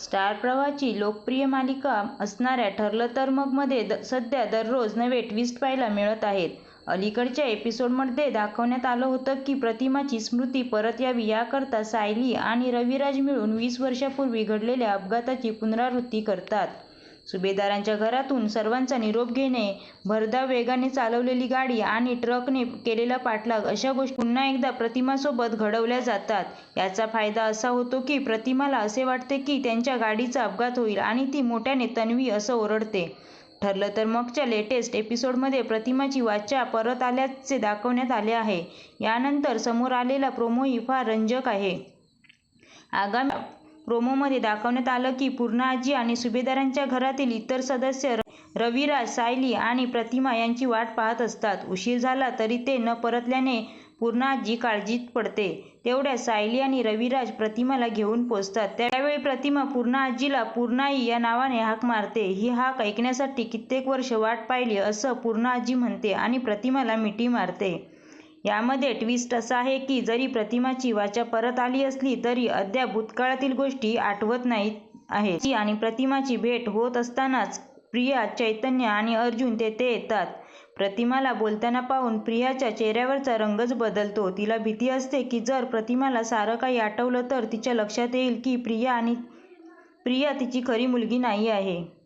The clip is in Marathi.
स्टार प्रवाहाची लोकप्रिय मालिका असणाऱ्या ठरलं तर मगमध्ये द सध्या दररोज नवे ट्विस्ट पाहायला मिळत आहेत. अलीकडच्या एपिसोडमध्ये दाखवण्यात आलं होतं की प्रतिमाची स्मृती परत यावी याकरता सायली आणि रविराज मिळून वीस वर्षापूर्वी घडलेल्या अपघाताची पुनरावृत्ती करतात. सुभेदारांच्या घरातून सर्वांचा निरोप घेणे, भरधाव वेगाने चालवलेली गाडी आणि ट्रकने केलेला पाठलाग अशा गोष्टी पुन्हा एकदा प्रतिमासोबत घडवल्या जातात. याचा फायदा असा होतो की प्रतिमाला असे वाटते की त्यांच्या गाडीचा अपघात होईल आणि ती मोठ्याने तन्वी असं ओरडते. ठरलं तर मगच्या लेटेस्ट एपिसोडमध्ये प्रतिमाची वाचा परत आल्याचे दाखवण्यात आले आहे. यानंतर समोर आलेला प्रोमोही फार रंजक आहे. आगामी प्रोमोमध्ये दाखवण्यात आलं की पूर्णाजी आणि सुभेदारांच्या घरातील इतर सदस्य रविराज, सायली आणि प्रतिमा यांची वाट पाहत असतात. उशीर झाला तरी ते न परतल्याने पूर्णाजी काळजीत पडते. तेवढ्या सायली आणि रविराज प्रतिमाला घेऊन पोहोचतात. त्यावेळी प्रतिमा पूर्णाजीला पूर्णाई या नावाने हाक मारते. ही हाक ऐकण्यासाठी कित्येक वर्ष वाट पाहिली असं पूर्णाजी म्हणते आणि प्रतिमाला मिठी मारते. यामध्ये ट्विस्ट असा आहे की जरी प्रतिमाची वाचा परत आली असली तरी अद्याप भूतकाळातील गोष्टी आठवत नाहीत आहेत. सायली आणि प्रतिमाची भेट होत असतानाच प्रिया, चैतन्य आणि अर्जुन तेथे येतात. प्रतिमाला बोलताना पाहून प्रियाच्या चेहऱ्यावरचा रंगच बदलतो. तिला भीती असते की जर प्रतिमाला सारं काही आठवलं तर तिच्या लक्षात येईल की प्रिया आणि प्रिया तिची खरी मुलगी नाही आहे.